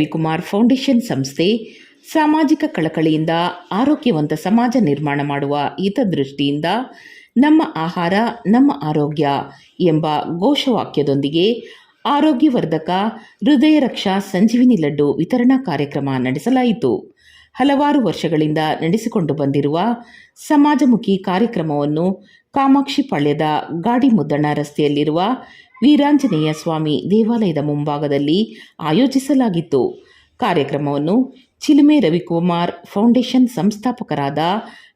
Ravikumar foundation ಸಂಸ್ಥೆ ಸಾಮಾಜಿಕ ಕಳಕಳಿಯಿಂದ ಆರೋಗ್ಯವಂತ ಸಮಾಜ ನಿರ್ಮಾಣ ಮಾಡುವ ಹಿತದೃಷ್ಟಿಯಿಂದ ನಮ್ಮ ಆಹಾರ, ನಮ್ಮ ಆರೋಗ್ಯ ಎಂಬ ಘೋಷವಾಕ್ಯದೊಂದಿಗೆ ಆರೋಗ್ಯವರ್ಧಕ ಹೃದಯ ರಕ್ಷಾ ಸಂಜೀವಿನಿ ಲಡ್ಡು ವಿತರಣಾ ಕಾರ್ಯಕ್ರಮ ನಡೆಸಲಾಯಿತು. ಹಲವಾರು ವರ್ಷಗಳಿಂದ ನಡೆಸಿಕೊಂಡು ಬಂದಿರುವ ಸಮಾಜಮುಖಿ ಕಾರ್ಯಕ್ರಮವನ್ನು ಕಾಮಾಕ್ಷಿಪಾಳ್ಯದ ಗಾಡಿ ಮುದ್ದಣ್ಣ ರಸ್ತೆಯಲ್ಲಿರುವ ವೀರಾಂಜನೇಯ ಸ್ವಾಮಿ ದೇವಾಲಯದ ಮುಂಭಾಗದಲ್ಲಿ ಆಯೋಜಿಸಲಾಗಿತ್ತು. ಕಾರ್ಯಕ್ರಮವನ್ನು ಚಿಲುಮೆ ರವಿಕುಮಾರ್ ಫೌಂಡೇಶನ್ ಸಂಸ್ಥಾಪಕರಾದ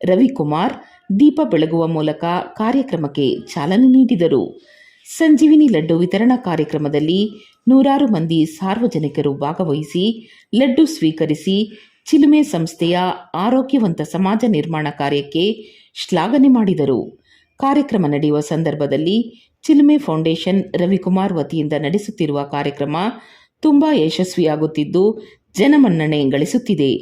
ರವಿಕುಮಾರ್ ದೀಪ ಬೆಳಗುವ ಮೂಲಕ ಕಾರ್ಯಕ್ರಮಕ್ಕೆ ಚಾಲನೆ ನೀಡಿದರು. ಸಂಜೀವಿನಿ ಲಡ್ಡು ವಿತರಣಾ ಕಾರ್ಯಕ್ರಮದಲ್ಲಿ ನೂರಾರು ಮಂದಿ ಸಾರ್ವಜನಿಕರು ಭಾಗವಹಿಸಿ ಲಡ್ಡು ಸ್ವೀಕರಿಸಿ ಚಿಲುಮೆ ಸಂಸ್ಥೆಯ ಆರೋಗ್ಯವಂತ ಸಮಾಜ ನಿರ್ಮಾಣ ಕಾರ್ಯಕ್ಕೆ ಶ್ಲಾಘನೆ ಮಾಡಿದರು. ಕಾರ್ಯಕ್ರಮ ನಡೆಯುವ ಸಂದರ್ಭದಲ್ಲಿ ಚಿಲುಮೆ ಫೌಂಡೇಶನ್ ರವಿಕುಮಾರ್ ವತಿಯಿಂದ ನಡೆಸುತ್ತಿರುವ ಕಾರ್ಯಕ್ರಮ ತುಂಬ ಯಶಸ್ವಿಯಾಗುತ್ತಿದ್ದು, ಜನಮನ್ನಣೆ ಗಳಿಸುತ್ತಿದೆ.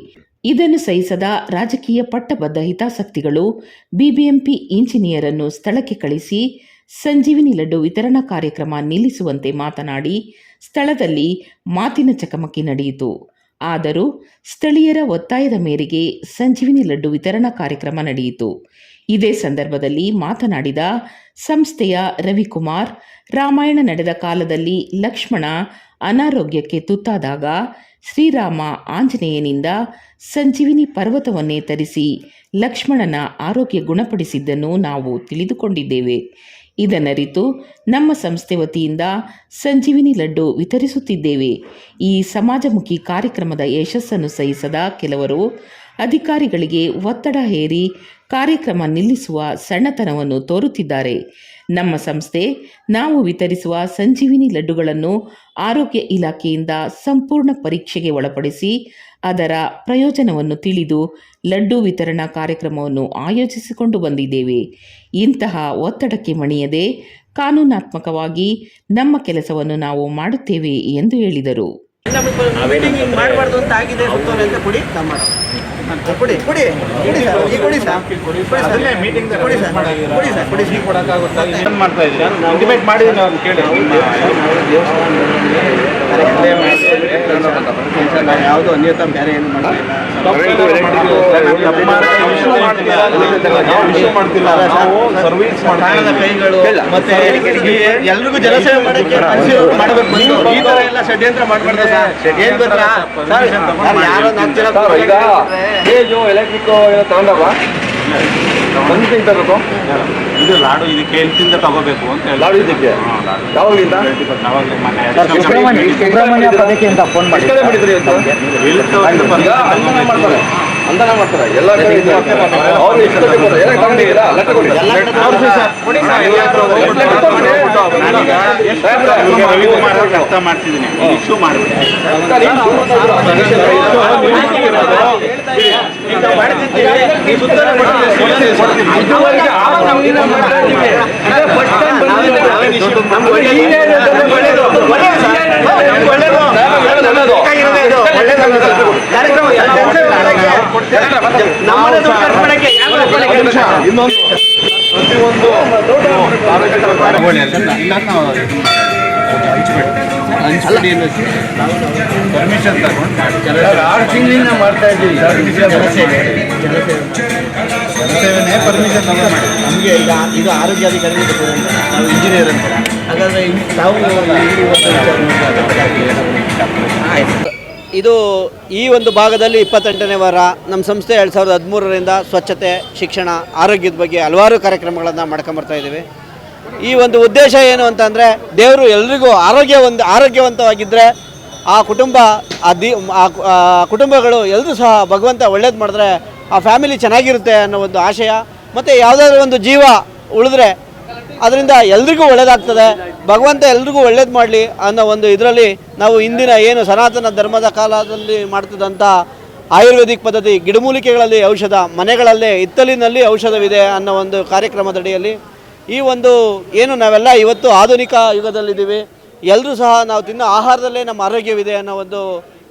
ಇದನ್ನು ಸಹಿಸದ ರಾಜಕೀಯ ಪಟ್ಟಬದ್ಧ ಹಿತಾಸಕ್ತಿಗಳು ಬಿಬಿಎಂಪಿ ಇಂಜಿನಿಯರನ್ನು ಸ್ಥಳಕ್ಕೆ ಕಳಿಸಿ, ಸಂಜೀವಿನಿ ಲಡ್ಡು ವಿತರಣಾ ಕಾರ್ಯಕ್ರಮ ನಿಲ್ಲಿಸುವಂತೆ ಮಾತನಾಡಿ, ಸ್ಥಳದಲ್ಲಿ ಮಾತಿನ ಚಕಮಕಿ ನಡೆಯಿತು. ಆದರೂ ಸ್ಥಳೀಯರ ಒತ್ತಾಯದ ಮೇರೆಗೆ ಸಂಜೀವಿನಿ ಲಡ್ಡು ವಿತರಣಾ ಕಾರ್ಯಕ್ರಮ ನಡೆಯಿತು. ಇದೇ ಸಂದರ್ಭದಲ್ಲಿ ಮಾತನಾಡಿದ ಸಂಸ್ಥೆಯ ರವಿಕುಮಾರ್, ರಾಮಾಯಣ ನಡೆದ ಕಾಲದಲ್ಲಿ ಲಕ್ಷ್ಮಣ ಅನಾರೋಗ್ಯಕ್ಕೆ ತುತ್ತಾದಾಗ ಶ್ರೀರಾಮ ಆಂಜನೇಯನಿಂದ ಸಂಜೀವಿನಿ ಪರ್ವತವನ್ನೇ ತರಿಸಿ ಲಕ್ಷ್ಮಣನ ಆರೋಗ್ಯ ಗುಣಪಡಿಸಿದ್ದನ್ನು ನಾವು ತಿಳಿದುಕೊಂಡಿದ್ದೇವೆ. ಇದನ್ನರಿತು ನಮ್ಮ ಸಂಸ್ಥೆ ವತಿಯಿಂದ ಸಂಜೀವಿನಿ ಲಡ್ಡು ವಿತರಿಸುತ್ತಿದ್ದೇವೆ. ಈ ಸಮಾಜಮುಖಿ ಕಾರ್ಯಕ್ರಮದ ಯಶಸ್ಸನ್ನು ಸಹಿಸದ ಕೆಲವರು ಅಧಿಕಾರಿಗಳಿಗೆ ಒತ್ತಡ ಹೇರಿ ಕಾರ್ಯಕ್ರಮ ನಿಲ್ಲಿಸುವ ಸಣ್ಣತನವನ್ನು ತೋರುತ್ತಿದ್ದಾರೆ. ನಮ್ಮ ಸಂಸ್ಥೆ ನಾವು ವಿತರಿಸುವ ಸಂಜೀವಿನಿ ಲಡ್ಡುಗಳನ್ನು ಆರೋಗ್ಯ ಇಲಾಖೆಯಿಂದ ಸಂಪೂರ್ಣ ಪರೀಕ್ಷೆಗೆ ಒಳಪಡಿಸಿ ಅದರ ಪ್ರಯೋಜನವನ್ನು ತಿಳಿದು ಲಡ್ಡು ವಿತರಣಾ ಕಾರ್ಯಕ್ರಮವನ್ನು ಆಯೋಜಿಸಿಕೊಂಡು ಬಂದಿದ್ದೇವೆ. ಇಂತಹ ಒತ್ತಡಕ್ಕೆ ಮಣಿಯದೆ ಕಾನೂನಾತ್ಮಕವಾಗಿ ನಮ್ಮ ಕೆಲಸವನ್ನು ನಾವು ಮಾಡುತ್ತೇವೆ ಎಂದು ಹೇಳಿದರು. ಮಾಡ್ತಾ ಅವ್ರು ಕೇಳಿ ಯಾವುದು ಅನ್ಯತಾ ಬೇರೆ ಏನು ಕೈಗಳು ಮತ್ತೆ ಎಲ್ರಿಗೂ ಜನಸೇವೆ ಮಾಡಕ್ಕೆ ಮಾಡಬೇಕು ಈ ತರ ಎಲ್ಲ ಷಡ್ಯಂತ್ರ ಮಾಡ್ಬಾರ್ದು ಸರ್. ಏನ್ ಗೊತ್ತಾ? ಸರ್ ಯಾರೋ ನಾಲ್ಕು ಜನ ಎಲೆಕ್ಟ್ರಿಕ್ ತಗೊಂಡವ ಇದು ಲಾಡು ಇದಕ್ಕೆ ತಗೋಬೇಕು ಅಂತ ಹೇಳಿ. ಲಾಡು ಇದಕ್ಕೆ. ಯಾವಾಗಲಿಂದ ಮೊನ್ನೆ ಸುಬ್ರಹ್ಮಣ್ಯ ಸುಬ್ರಹ್ಮಣ್ಯ ಪದಕ್ಕಿಂತ ಫೋನ್ ಮಾಡಿ ಕಡೆ ಮಾಡಿದ್ರಿ ಇವತ್ತು? ಎಲ್ಲಿ ತಗೊಂಡು ಅಂದನ ಮಾಡ್ತಾರೆ ಅಂದನ ಮಾಡ್ತಾರೆ ಎಲ್ಲ ಕಡೆ ಇದು ಅವ್ರು ಎಷ್ಟು ಕಡೆ ಎಲ್ಲ ತಗೊಂಡಿದ್ದೀರಾ? ಎಲ್ಲ ತಗೊಂಡಿದ್ದೀರಾ? ಸರ್. ಕೊಡಿ ಸರ್. ಎಲ್ಲ ತಗೊಂಡು ನಾನೀಗ ಈಗ ರವಿಕುಮಾರ್ ಅವ್ರಿಗೆ ಅರ್ಥ ಮಾಡ್ತಿದ್ದೀನಿ ಇಶ್ಯೂ ಮಾಡ್ಬಿಡಿ ಇನ್ನೊಂದು ಪರ್ಮಿಷನ್ ತಗೊಂಡು ಆರು ತಿಂಗಳಿಂದ ಮಾಡ್ತಾ ಇದ್ದೀವಿ. ಜನಸೇವೆನೇ ಪರ್ಮಿಷನ್ ತಗೊಂಡು ಮಾಡಿ. ನಮಗೆ ಈಗ ಇದು ಆರೋಗ್ಯ ಅಧಿಕಾರಿ. ನಾವು ಇಂಜಿನಿಯರ್ ಅಂತ. ಹಾಗಾದ್ರೆ ವಿಚಾರ ಇದು ಈ ಒಂದು ಭಾಗದಲ್ಲಿ ಇಪ್ಪತ್ತೆಂಟನೇ ವಾರ. ನಮ್ಮ ಸಂಸ್ಥೆ ಎರಡು ಸಾವಿರದ ಹದಿಮೂರರಿಂದ ಸ್ವಚ್ಛತೆ ಶಿಕ್ಷಣ ಆರೋಗ್ಯದ ಬಗ್ಗೆ ಹಲವಾರು ಕಾರ್ಯಕ್ರಮಗಳನ್ನು ಮಾಡ್ಕೊಂಬರ್ತಾ ಇದ್ದೀವಿ. ಈ ಒಂದು ಉದ್ದೇಶ ಏನು ಅಂತಂದರೆ ದೇವರು ಎಲ್ರಿಗೂ ಆರೋಗ್ಯ ಒಂದು ಆರೋಗ್ಯವಂತವಾಗಿದ್ದರೆ ಆ ಕುಟುಂಬ, ಆ ದಿ, ಆ ಕುಟುಂಬಗಳು ಎಲ್ಲರೂ ಸಹ ಭಗವಂತ ಒಳ್ಳೇದು ಮಾಡಿದ್ರೆ ಆ ಫ್ಯಾಮಿಲಿ ಚೆನ್ನಾಗಿರುತ್ತೆ ಅನ್ನೋ ಒಂದು ಆಶಯ. ಮತ್ತು ಯಾವುದಾದ್ರೂ ಒಂದು ಜೀವ ಉಳಿದ್ರೆ ಅದರಿಂದ ಎಲ್ರಿಗೂ ಒಳ್ಳೇದಾಗ್ತದೆ. ಭಗವಂತ ಎಲ್ರಿಗೂ ಒಳ್ಳೇದು ಮಾಡಲಿ ಅನ್ನೋ ಒಂದು ಇದರಲ್ಲಿ ನಾವು ಇಂದಿನ ಏನು ಸನಾತನ ಧರ್ಮದ ಕಾಲದಲ್ಲಿ ಮಾಡ್ತಿದ್ದಂಥ ಆಯುರ್ವೇದಿಕ್ ಪದ್ಧತಿ, ಗಿಡಮೂಲಿಕೆಗಳಲ್ಲಿ ಔಷಧ, ಮನೆಗಳಲ್ಲೇ ಹಿತ್ತಲಿನಲ್ಲಿ ಔಷಧವಿದೆ ಅನ್ನೋ ಒಂದು ಕಾರ್ಯಕ್ರಮದಡಿಯಲ್ಲಿ ಈ ಒಂದು ಏನು ನಾವೆಲ್ಲ ಇವತ್ತು ಆಧುನಿಕ ಯುಗದಲ್ಲಿದ್ದೀವಿ. ಎಲ್ಲರೂ ಸಹ ನಾವು ತಿನ್ನೋ ಆಹಾರದಲ್ಲೇ ನಮ್ಮ ಆರೋಗ್ಯವಿದೆ ಅನ್ನೋ ಒಂದು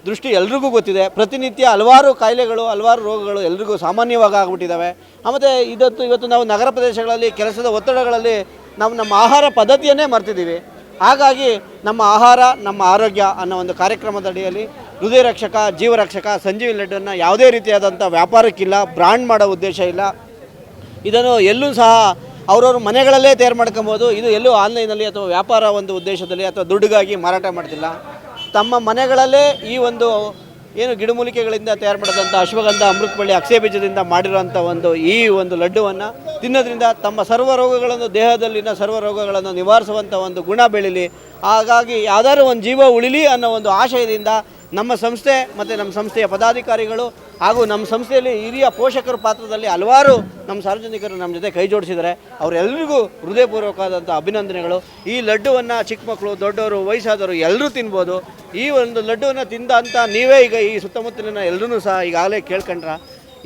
ದೃಷ್ಟಿ ಎಲ್ರಿಗೂ ಗೊತ್ತಿದೆ. ಪ್ರತಿನಿತ್ಯ ಹಲವಾರು ಕಾಯಿಲೆಗಳು, ಹಲವಾರು ರೋಗಗಳು ಎಲ್ರಿಗೂ ಸಾಮಾನ್ಯವಾಗಿ ಆಗ್ಬಿಟ್ಟಿದ್ದಾವೆ. ಮತ್ತು ಇದತ್ತು, ಇವತ್ತು ನಾವು ನಗರ ಪ್ರದೇಶಗಳಲ್ಲಿ, ಕೆಲಸದ ಒತ್ತಡಗಳಲ್ಲಿ ನಾವು ನಮ್ಮ ಆಹಾರ ಪದ್ಧತಿಯನ್ನೇ ಮರ್ತಿದ್ದೀವಿ. ಹಾಗಾಗಿ ನಮ್ಮ ಆಹಾರ, ನಮ್ಮ ಆರೋಗ್ಯ ಅನ್ನೋ ಒಂದು ಕಾರ್ಯಕ್ರಮದ ಅಡಿಯಲ್ಲಿ ಹೃದಯ ರಕ್ಷಕ ಜೀವರಕ್ಷಕ ಸಂಜೀವಿ ಲಡ್ಡನ್ನು ಯಾವುದೇ ರೀತಿಯಾದಂಥ ವ್ಯಾಪಾರಕ್ಕಿಲ್ಲ, ಬ್ರಾಂಡ್ ಮಾಡೋ ಉದ್ದೇಶ ಇಲ್ಲ. ಇದನ್ನು ಎಲ್ಲೂ ಸಹ ಅವ್ರವ್ರ ಮನೆಗಳಲ್ಲೇ ತಯಾರು ಮಾಡ್ಕೊಬೋದು. ಇದು ಎಲ್ಲೂ ಆನ್ಲೈನಲ್ಲಿ ಅಥವಾ ವ್ಯಾಪಾರ ಒಂದು ಉದ್ದೇಶದಲ್ಲಿ ಅಥವಾ ದುಡ್ಡುಗಾಗಿ ಮಾರಾಟ ಮಾಡ್ತಿಲ್ಲ. ತಮ್ಮ ಮನೆಗಳಲ್ಲೇ ಈ ಒಂದು ಏನು ಗಿಡಮೂಲಿಕೆಗಳಿಂದ ತಯಾರು ಮಾಡಿದಂಥ ಅಶ್ವಗಂಧ ಅಮೃತಬಳ್ಳಿ ಅಕ್ಷಯ ಬೀಜದಿಂದ ಮಾಡಿರುವಂಥ ಒಂದು ಈ ಒಂದು ಲಡ್ಡುವನ್ನು ತಿನ್ನೋದ್ರಿಂದ ತಮ್ಮ ಸರ್ವ ರೋಗಗಳನ್ನು, ದೇಹದಲ್ಲಿನ ಸರ್ವ ರೋಗಗಳನ್ನು ನಿವಾರಿಸುವಂಥ ಒಂದು ಗುಣ ಬೆಳೀಲಿ. ಹಾಗಾಗಿ ಯಾವ್ದಾದ್ರು ಒಂದು ಜೀವ ಉಳಿಲಿ ಅನ್ನೋ ಒಂದು ಆಶಯದಿಂದ ನಮ್ಮ ಸಂಸ್ಥೆ ಮತ್ತು ನಮ್ಮ ಸಂಸ್ಥೆಯ ಪದಾಧಿಕಾರಿಗಳು ಹಾಗೂ ನಮ್ಮ ಸಂಸ್ಥೆಯಲ್ಲಿ ಹಿರಿಯ ಪೋಷಕರ ಪಾತ್ರದಲ್ಲಿ ಹಲವಾರು ನಮ್ಮ ಸಾರ್ವಜನಿಕರು ನಮ್ಮ ಜೊತೆ ಕೈ ಜೋಡಿಸಿದ್ದಾರೆ. ಅವರೆಲ್ಲರಿಗೂ ಹೃದಯಪೂರ್ವಕವಾದಂಥ ಅಭಿನಂದನೆಗಳು. ಈ ಲಡ್ಡುವನ್ನು ಚಿಕ್ಕ ಮಕ್ಕಳು, ದೊಡ್ಡವರು, ವಯಸ್ಸಾದವರು ಎಲ್ಲರೂ ತಿನ್ಬೋದು. ಈ ಒಂದು ಲಡ್ಡುವನ್ನು ತಿಂದ ಅಂತ ನೀವೇ ಈಗ ಈ ಸುತ್ತಮುತ್ತಲಿನ ಎಲ್ಲರೂ ಸಹ ಈಗಾಗಲೇ ಕೇಳ್ಕೊಂಡ್ರ.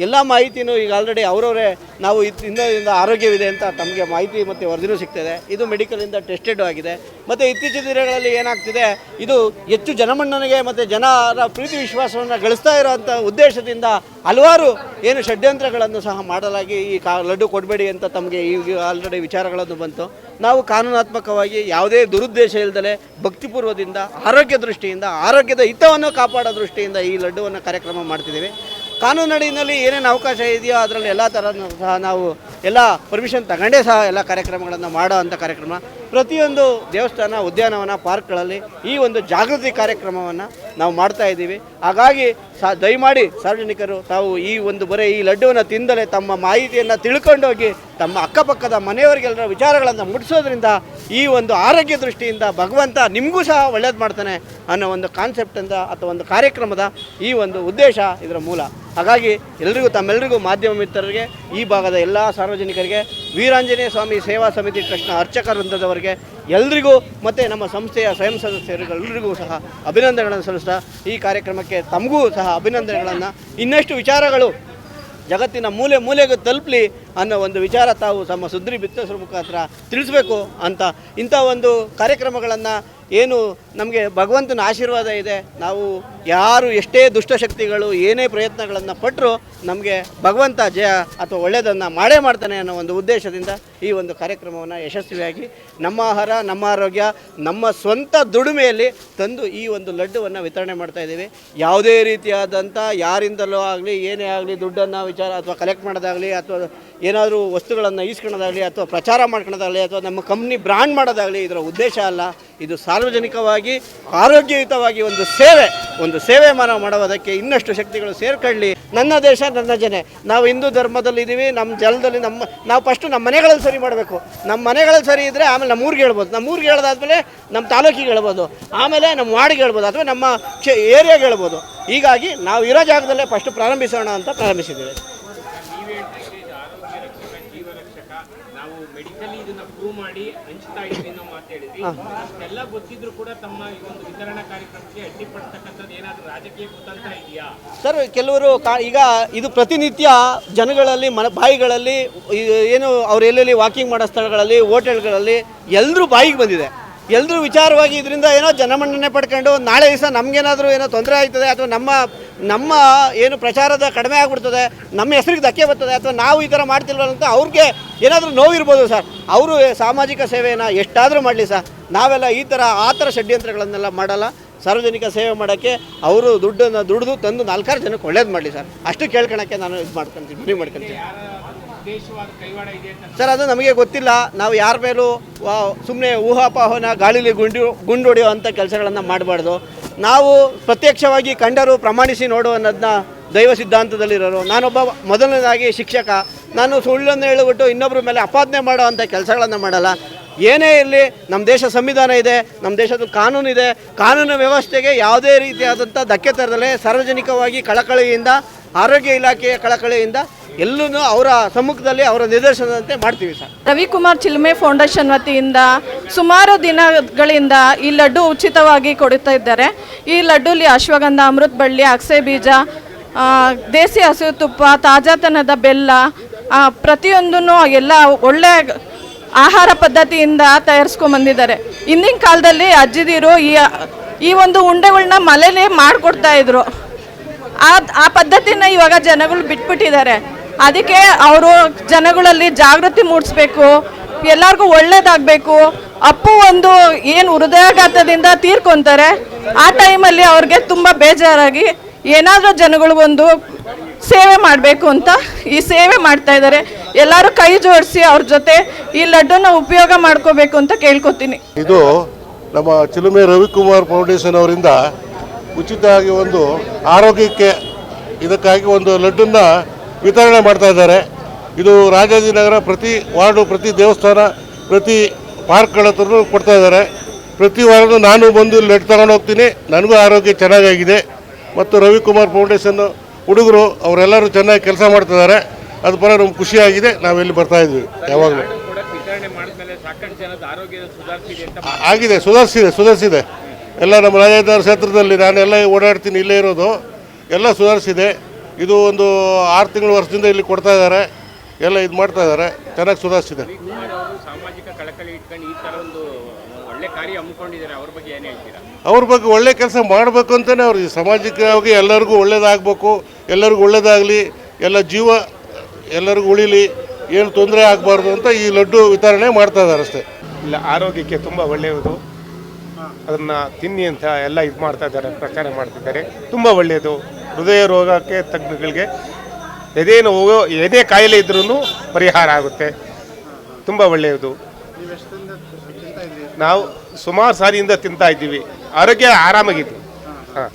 ಎಲ್ಲ ಮಾಹಿತಿನೂ ಈಗ ಆಲ್ರೆಡಿ ಅವರವರೇ ನಾವು ಇದು ತಿನ್ನೋದ್ರಿಂದ ಆರೋಗ್ಯವಿದೆ ಅಂತ ತಮಗೆ ಮಾಹಿತಿ ಮತ್ತು ವರದಿನೂ ಸಿಗ್ತದೆ. ಇದು ಮೆಡಿಕಲಿಂದ ಟೆಸ್ಟೆಡ್ ಆಗಿದೆ. ಮತ್ತು ಇತ್ತೀಚಿನ ದಿನಗಳಲ್ಲಿ ಏನಾಗ್ತಿದೆ, ಇದು ಹೆಚ್ಚು ಜನಮನ್ನಣೆಗೆ ಮತ್ತು ಜನರ ಪ್ರೀತಿ ವಿಶ್ವಾಸವನ್ನು ಗಳಿಸ್ತಾ ಇರೋವಂಥ ಉದ್ದೇಶದಿಂದ ಹಲವಾರು ಏನು ಷಡ್ಯಂತ್ರಗಳನ್ನು ಸಹ ಮಾಡಲಾಗಿ ಈ ಕಾ ಲಡ್ಡು ಕೊಡಬೇಡಿ ಅಂತ ತಮಗೆ ಈಗ ಆಲ್ರೆಡಿ ವಿಚಾರಗಳನ್ನು ಬಂತು. ನಾವು ಕಾನೂನಾತ್ಮಕವಾಗಿ ಯಾವುದೇ ದುರುದ್ದೇಶ ಇಲ್ಲದಲೆ ಭಕ್ತಿಪೂರ್ವದಿಂದ, ಆರೋಗ್ಯ ದೃಷ್ಟಿಯಿಂದ, ಆರೋಗ್ಯದ ಹಿತವನ್ನು ಕಾಪಾಡೋ ದೃಷ್ಟಿಯಿಂದ ಈ ಲಡ್ಡುವನ್ನು ಕಾರ್ಯಕ್ರಮ ಮಾಡ್ತಿದ್ದೀವಿ. ಕಾನೂನಡಿನಲ್ಲಿ ಏನೇನು ಅವಕಾಶ ಇದೆಯೋ ಅದರಲ್ಲಿ ಎಲ್ಲ ಥರ ಸಹ ನಾವು ಎಲ್ಲ ಪರ್ಮಿಷನ್ ತಗೊಂಡೇ ಸಹ ಎಲ್ಲ ಕಾರ್ಯಕ್ರಮಗಳನ್ನು ಮಾಡೋ ಅಂಥ ಕಾರ್ಯಕ್ರಮ. ಪ್ರತಿಯೊಂದು ದೇವಸ್ಥಾನ, ಉದ್ಯಾನವನ, ಪಾರ್ಕ್ಗಳಲ್ಲಿ ಈ ಒಂದು ಜಾಗೃತಿ ಕಾರ್ಯಕ್ರಮವನ್ನು ನಾವು ಮಾಡ್ತಾ ಇದ್ದೀವಿ. ಹಾಗಾಗಿ ಸಾ, ದಯಮಾಡಿ ಸಾರ್ವಜನಿಕರು, ತಾವು ಈ ಒಂದು ಬರೀ ಈ ಲಡ್ಡುವನ್ನು ತಿಂದಲೇ ತಮ್ಮ ಮಾಹಿತಿಯನ್ನು ತಿಳ್ಕೊಂಡೋಗಿ, ತಮ್ಮ ಅಕ್ಕಪಕ್ಕದ ಮನೆಯವರಿಗೆಲ್ಲರ ವಿಚಾರಗಳನ್ನು ಮುಟ್ಟಿಸೋದ್ರಿಂದ ಈ ಒಂದು ಆರೋಗ್ಯ ದೃಷ್ಟಿಯಿಂದ ಭಗವಂತ ನಿಮಗೂ ಸಹ ಒಳ್ಳೇದು ಮಾಡ್ತಾನೆ ಅನ್ನೋ ಒಂದು ಕಾನ್ಸೆಪ್ಟಿಂದ ಅಥವಾ ಒಂದು ಕಾರ್ಯಕ್ರಮದ ಈ ಒಂದು ಉದ್ದೇಶ ಇದರ ಮೂಲ. ಹಾಗಾಗಿ ಎಲ್ರಿಗೂ ತಮ್ಮೆಲ್ಲರಿಗೂ ಮಾಧ್ಯಮ ಮಿತ್ರರಿಗೆ, ಈ ಭಾಗದ ಎಲ್ಲ ಸಾರ್ವಜನಿಕರಿಗೆ ವೀರಾಂಜನೇಯ ಸ್ವಾಮಿ ಸೇವಾ ಸಮಿತಿ ಟ್ರಸ್ಟ್ನ ಅರ್ಚಕ ವೃಂದದವರಿಗೆ ಎಲ್ರಿಗೂ ಮತ್ತು ನಮ್ಮ ಸಂಸ್ಥೆಯ ಸ್ವಯಂ ಸದಸ್ಯರುಗಳೆಲ್ಲರಿಗೂ ಸಹ ಅಭಿನಂದನೆಗಳನ್ನು ಸಲ್ಲಿಸ್ತಾ ಈ ಕಾರ್ಯಕ್ರಮಕ್ಕೆ ತಮಗೂ ಸಹ ಅಭಿನಂದನೆಗಳನ್ನು. ಇನ್ನಷ್ಟು ವಿಚಾರಗಳು ಜಗತ್ತಿನ ಮೂಲೆ ಮೂಲೆಗೂ ತಲುಪಲಿ ಅನ್ನೋ ಒಂದು ವಿಚಾರ ತಾವು ತಮ್ಮ ಸುದ್ದಿ ಬಿತ್ತಸರ ಮುಖಾಂತರ ತಿಳಿಸ್ಬೇಕು ಅಂತ ಇಂಥ ಒಂದು ಕಾರ್ಯಕ್ರಮಗಳನ್ನು ಏನು ನಮಗೆ ಭಗವಂತನ ಆಶೀರ್ವಾದ ಇದೆ. ನಾವು ಯಾರು ಎಷ್ಟೇ ದುಷ್ಟಶಕ್ತಿಗಳು ಏನೇ ಪ್ರಯತ್ನಗಳನ್ನು ಪಟ್ಟರು ನಮಗೆ ಭಗವಂತ ಜಯ ಅಥವಾ ಒಳ್ಳೆಯದನ್ನು ಮಾಡೇ ಮಾಡ್ತಾನೆ ಅನ್ನೋ ಒಂದು ಉದ್ದೇಶದಿಂದ ಈ ಒಂದು ಕಾರ್ಯಕ್ರಮವನ್ನು ಯಶಸ್ವಿಯಾಗಿ ನಮ್ಮ ಆಹಾರ, ನಮ್ಮ ಆರೋಗ್ಯ, ನಮ್ಮ ಸ್ವಂತ ದುಡಿಮೆಯಲ್ಲಿ ತಂದು ಈ ಒಂದು ಲಡ್ಡುವನ್ನು ವಿತರಣೆ ಮಾಡ್ತಾ ಇದ್ದೀವಿ. ಯಾವುದೇ ರೀತಿಯಾದಂಥ ಯಾರಿಂದಲೂ ಆಗಲಿ, ಏನೇ ಆಗಲಿ, ದುಡ್ಡನ್ನು ವಿಚಾರ ಅಥವಾ ಕಲೆಕ್ಟ್ ಮಾಡೋದಾಗಲಿ ಅಥವಾ ಏನಾದರೂ ವಸ್ತುಗಳನ್ನು ಈಸ್ಕೊಳ್ಳೋದಾಗಲಿ ಅಥವಾ ಪ್ರಚಾರ ಮಾಡ್ಕೊಳ್ಳೋದಾಗಲಿ ಅಥವಾ ನಮ್ಮ ಕಂಪ್ನಿ ಬ್ರ್ಯಾಂಡ್ ಮಾಡೋದಾಗಲಿ ಇದರ ಉದ್ದೇಶ ಅಲ್ಲ, ಇದು ಸಾರ್ವಜನಿಕವಾಗಿ ಆರೋಗ್ಯಯುತವಾಗಿ ಒಂದು ಸೇವೆ ಒಂದು ಸೇವೆ ಮಾನವ ಮಾಡೋದಕ್ಕೆ ಇನ್ನಷ್ಟು ಶಕ್ತಿಗಳು ಸೇರ್ಕೊಳ್ಳಿ. ನನ್ನ ದೇಶ, ನನ್ನ ಜನೆ. ನಾವು ಹಿಂದೂ ಧರ್ಮದಲ್ಲಿ ಇದ್ದೀವಿ ನಮ್ಮ ಜಲದಲ್ಲಿ ನಮ್ಮ, ನಾವು ಫಸ್ಟು ನಮ್ಮ ಮನೆಗಳಲ್ಲಿ ಸರಿ ಮಾಡಬೇಕು. ನಮ್ಮ ಮನೆಗಳಲ್ಲಿ ಸರಿ ಇದ್ದರೆ ಆಮೇಲೆ ನಮ್ಮ ಊರಿಗೆ ಹೇಳ್ಬೋದು. ನಮ್ಮ ಊರಿಗೆ ಹೇಳೋದಾದ್ಮೇಲೆ ನಮ್ಮ ತಾಲೂಕಿಗೆ ಹೇಳ್ಬೋದು. ಆಮೇಲೆ ನಮ್ಮ ವಾರ್ಡ್ಗೆ ಹೇಳ್ಬೋದು ಅಥವಾ ನಮ್ಮ ಏರಿಯಾಗೆ ಹೇಳ್ಬೋದು. ಹೀಗಾಗಿ ನಾವು ಇರೋ ಜಾಗದಲ್ಲೇ ಫಸ್ಟು ಪ್ರಾರಂಭಿಸೋಣ ಅಂತ ಪ್ರಾರಂಭಿಸಿದ್ದೇವೆ ನಾವು ಮೆಡಿಕಲಿ ಇದನ್ನ ಪ್ರೂವ್ ಮಾಡಿ ಹಂಚ್ತಾ ಮಾತಾಡಿದ್ವಿ ಗೊತ್ತಿದ್ರು ಕೂಡ ತಮ್ಮ ಈ ಒಂದು ವಿತರಣಾ ಕಾರ್ಯಕ್ರಮಕ್ಕೆ ಅಡ್ಡಿಪಡ್ತಕ್ಕಂಥದ್ದು ಏನಾದರೂ ರಾಜಕೀಯ ಕುತಂತ್ರ ಇದೆಯಾ? ಸರ್ ಕೆಲವರು ಈಗ ಇದು ಪ್ರತಿನಿತ್ಯ ಜನಗಳಲ್ಲಿ ಮನ ಬಾಯಿಗಳಲ್ಲಿ ಏನು ಅವ್ರು ಎಲ್ಲೆಲ್ಲಿ ವಾಕಿಂಗ್ ಮಾಡೋ ಸ್ಥಳಗಳಲ್ಲಿ ಹೋಟೆಲ್ಗಳಲ್ಲಿ ಎಲ್ಲರೂ ಬಾಯಿಗೆ ಬಂದಿದೆ. ಎಲ್ಲರೂ ವಿಚಾರವಾಗಿ ಇದರಿಂದ ಏನೋ ಜನಮನ್ನಣೆ ಪಡ್ಕೊಂಡು ನಾಳೆ ದಿವಸ ನಮಗೇನಾದರೂ ಏನೋ ತೊಂದರೆ ಆಯ್ತದೆ ಅಥವಾ ನಮ್ಮ ನಮ್ಮ ಏನು ಪ್ರಚಾರದ ಕಡಿಮೆ ಆಗ್ಬಿಡ್ತದೆ, ನಮ್ಮ ಹೆಸರಿಗೆ ಧಕ್ಕೆ ಬರ್ತದೆ ಅಥವಾ ನಾವು ಈ ಥರ ಮಾಡ್ತಿಲ್ವಲ್ಲ ಅಂತ ಅವ್ರಿಗೆ ಏನಾದರೂ ನೋವಿರ್ಬೋದು ಸರ್. ಅವರು ಸಾಮಾಜಿಕ ಸೇವೆಯನ್ನು ಎಷ್ಟಾದರೂ ಮಾಡಲಿ ಸರ್. ನಾವೆಲ್ಲ ಈ ಥರ ಆ ಥರ ಷಡ್ಯಂತ್ರಗಳನ್ನೆಲ್ಲ ಮಾಡಲ್ಲ. ಸಾರ್ವಜನಿಕ ಸೇವೆ ಮಾಡೋಕ್ಕೆ ಅವರು ದುಡ್ಡನ್ನು ದುಡಿದು ತಂದು ನಾಲ್ಕಾರು ಜನಕ್ಕೆ ಒಳ್ಳೇದು ಮಾಡಲಿ ಸರ್. ಅಷ್ಟು ಕೇಳ್ಕೊಳಕ್ಕೆ ನಾನು ಇದು ಮಾಡ್ಕೊತೀನಿ, ಮನವಿ ಮಾಡ್ಕೊತೀನಿ. ಸರ್, ಅದು ನಮಗೆ ಗೊತ್ತಿಲ್ಲ. ನಾವು ಯಾರ ಮೇಲೂ ಸುಮ್ಮನೆ ಊಹಾಪಾಹನ, ಗಾಳಿಲಿ ಗುಂಡು ಗುಂಡು ಹೊಡೆಯೋ ಅಂಥ ಕೆಲಸಗಳನ್ನು ಮಾಡಬಾರ್ದು. ನಾವು ಪ್ರತ್ಯಕ್ಷವಾಗಿ ಕಂಡರು ಪ್ರಮಾಣಿಸಿ ನೋಡು ಅನ್ನೋದನ್ನ ದೈವ ಸಿದ್ಧಾಂತದಲ್ಲಿರೋರು. ನಾನೊಬ್ಬ ಮೊದಲನೇದಾಗಿ ಶಿಕ್ಷಕ. ನಾನು ಸುಳ್ಳನ್ನು ಹೇಳಿಬಿಟ್ಟು ಇನ್ನೊಬ್ಬರ ಮೇಲೆ ಅಪಾದನೆ ಮಾಡೋ ಅಂಥ ಕೆಲಸಗಳನ್ನು ಮಾಡಲ್ಲ. ಏನೇ ಇರಲಿ, ನಮ್ಮ ದೇಶ ಸಂವಿಧಾನ ಇದೆ, ನಮ್ಮ ದೇಶದ ಇದೆ ಕಾನೂನು ವ್ಯವಸ್ಥೆಗೆ ಯಾವುದೇ ರೀತಿಯಾದಂಥ ಧಕ್ಕೆ ತರದಲ್ಲೇ ಸಾರ್ವಜನಿಕವಾಗಿ ಕಳಕಳಿಯಿಂದ ಆರೋಗ್ಯ ಇಲಾಖೆಯ ಕಳಕಳಿಯಿಂದ ಎಲ್ಲೂ ಅವರ ಸಮ್ಮುಖದಲ್ಲಿ ಅವರ ನಿರ್ದೇಶನದಂತೆ ಮಾಡ್ತೀವಿ ಸರ್. ರವಿಕುಮಾರ್ ಚಿಲ್ಮೆ ಫೌಂಡೇಶನ್ ವತಿಯಿಂದ ಸುಮಾರು ದಿನಗಳಿಂದ ಈ ಲಡ್ಡು ಉಚಿತವಾಗಿ ಕೊಡುತ್ತಾ ಇದ್ದಾರೆ. ಈ ಲಡ್ಡುಲಿ ಅಶ್ವಗಂಧ, ಅಮೃತ ಬಳ್ಳಿ, ಅಕ್ಸೆ ಬೀಜ ದೇಸಿ ಹಸಿರು ತುಪ್ಪ, ತಾಜಾತನದ ಬೆಲ್ಲ ಪ್ರತಿಯೊಂದೂ ಎಲ್ಲ ಒಳ್ಳೆ ಆಹಾರ ಪದ್ಧತಿಯಿಂದ ತಯಾರಿಸ್ಕೊಂಬಂದಿದ್ದಾರೆ ಹಿಂದಿನ ಕಾಲದಲ್ಲಿ ಅಜ್ಜಿದಿರು ಈ ಈ ಒಂದು ಉಂಡೆಗಳನ್ನ ಮನೇಲೇ ಮಾಡಿಕೊಡ್ತಾ ಇದ್ರು. ಆ ಆ ಪದ್ಧತಿನ ಇವಾಗ ಜನಗಳು ಬಿಟ್ಬಿಟ್ಟಿದ್ದಾರೆ. ಅದಕ್ಕೆ ಅವರು ಜನಗಳಲ್ಲಿ ಜಾಗೃತಿ ಮೂಡಿಸ್ಬೇಕು, ಎಲ್ಲರಿಗೂ ಒಳ್ಳೇದಾಗಬೇಕು, ಅಪ್ಪು ಒಂದು ಏನು ಹೃದಯಾಘಾತದಿಂದ ತೀರ್ಕೊಂತಾರೆ, ಆ ಟೈಮಲ್ಲಿ ಅವ್ರಿಗೆ ತುಂಬ ಬೇಜಾರಾಗಿ ಏನಾದರೂ ಜನಗಳಿಗೊಂದು ಸೇವೆ ಮಾಡಬೇಕು ಅಂತ ಈ ಸೇವೆ ಮಾಡ್ತಾ ಇದ್ದಾರೆ. ಎಲ್ಲರೂ ಕೈ ಜೋಡಿಸಿ ಅವ್ರ ಜೊತೆ ಈ ಲಡ್ಡನ್ನ ಉಪಯೋಗ ಮಾಡ್ಕೋಬೇಕು ಅಂತ ಕೇಳ್ಕೊತೀನಿ. ಇದು ನಮ್ಮ ಚಿಲುಮೆ ರವಿಕುಮಾರ್ ಫೌಂಡೇಶನ್ ಅವರಿಂದ ಉಚಿತವಾಗಿ ಒಂದು ಆರೋಗ್ಯಕ್ಕೆ ಇದಕ್ಕಾಗಿ ಒಂದು ಲಡ್ಡನ್ನು ವಿತರಣೆ ಮಾಡ್ತಾ ಇದ್ದಾರೆ. ಇದು ರಾಜಾಜಿನಗರ ಪ್ರತಿ ವಾರ್ಡು ಪ್ರತಿ ದೇವಸ್ಥಾನ ಪ್ರತಿ ಪಾರ್ಕ್ಗಳ ಹತ್ರನೂ ಕೊಡ್ತಾ ಇದ್ದಾರೆ. ಪ್ರತಿ ವಾರನೂ ನಾನು ಬಂದು ಇಲ್ಲಿ ಲಡ್ಡು ತಗೊಂಡು ಹೋಗ್ತೀನಿ. ನನಗೂ ಆರೋಗ್ಯ ಚೆನ್ನಾಗಾಗಿದೆ. ಮತ್ತು ರವಿಕುಮಾರ್ ಫೌಂಡೇಶನ್ ಹುಡುಗರು ಅವರೆಲ್ಲರೂ ಚೆನ್ನಾಗಿ ಕೆಲಸ ಮಾಡ್ತಿದ್ದಾರೆ ಅದು ಪರ ನಮ್ಗೆ ಖುಷಿಯಾಗಿದೆ. ನಾವಿಲ್ಲಿ ಬರ್ತಾ ಇದ್ವಿ ಯಾವಾಗಲೂ. ಆರೋಗ್ಯ ಸುಧಾರಿಸಿದೆ ಆಗಿದೆ ಸುಧಾರಿಸಿದೆ ಸುಧಾರಿಸಿದೆ. ಎಲ್ಲ ನಮ್ಮ ರಾಜೇಂದ್ರ ಕ್ಷೇತ್ರದಲ್ಲಿ ನಾನೆಲ್ಲ ಓಡಾಡ್ತೀನಿ ಇಲ್ಲೇ ಇರೋದು. ಎಲ್ಲ ಸುಧಾರಿಸಿದೆ. ಇದು ಒಂದು ಆರು ತಿಂಗಳು ವರ್ಷದಿಂದ ಇಲ್ಲಿ ಕೊಡ್ತಾ ಇದ್ದಾರೆ. ಎಲ್ಲ ಇದು ಮಾಡ್ತಾ ಇದ್ದಾರೆ. ಚೆನ್ನಾಗಿ ಸುಧಾರಿಸಿದೆ. ಅವ್ರ ಬಗ್ಗೆ ಒಳ್ಳೆ ಕೆಲಸ ಮಾಡಬೇಕು ಅಂತಲೇ ಅವ್ರು. ಸಾಮಾಜಿಕವಾಗಿ ಎಲ್ಲರಿಗೂ ಒಳ್ಳೇದಾಗಬೇಕು, ಎಲ್ಲರಿಗೂ ಒಳ್ಳೇದಾಗಲಿ, ಎಲ್ಲ ಜೀವ ಎಲ್ಲರಿಗೂ ಉಳಿಲಿ, ಏನು ತೊಂದರೆ ಆಗಬಾರ್ದು ಅಂತ ಈ ಲಡ್ಡು ವಿತರಣೆ ಮಾಡ್ತಾ ಇದ್ದಾರೆ ಅಷ್ಟೇ. ಇಲ್ಲ, ಆರೋಗ್ಯಕ್ಕೆ ತುಂಬ ಒಳ್ಳೆಯದು. ಅದನ್ನು ತಿನ್ನಿ ಅಂತ ಎಲ್ಲ ಇದು ಮಾಡ್ತಾ ಇದ್ದಾರೆ ಪ್ರಚಾರ ಮಾಡ್ತಿದ್ದಾರೆ ತುಂಬ ಒಳ್ಳೆಯದು ಹೃದಯ ರೋಗಕ್ಕೆ ತಜ್ಞಗಳಿಗೆ ಎದೇ ನೋವು ಎದೆ ಕಾಯಿಲೆ ಇದ್ರೂ ಪರಿಹಾರ ಆಗುತ್ತೆ. ತುಂಬ ಒಳ್ಳೆಯದು ನಾವು ಸುಮಾರು ಸಾರಿಯಿಂದ ತಿಂತಾ ಇದ್ದೀವಿ. ಆರೋಗ್ಯ ಆರಾಮಾಗಿತ್ತು ಹಾಂ.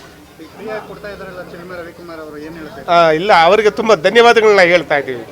ಇಲ್ಲ ಅವರಿಗೆ ತುಂಬ ಧನ್ಯವಾದಗಳನ್ನ ಹೇಳ್ತಾ ಇದ್ದೀವಿ.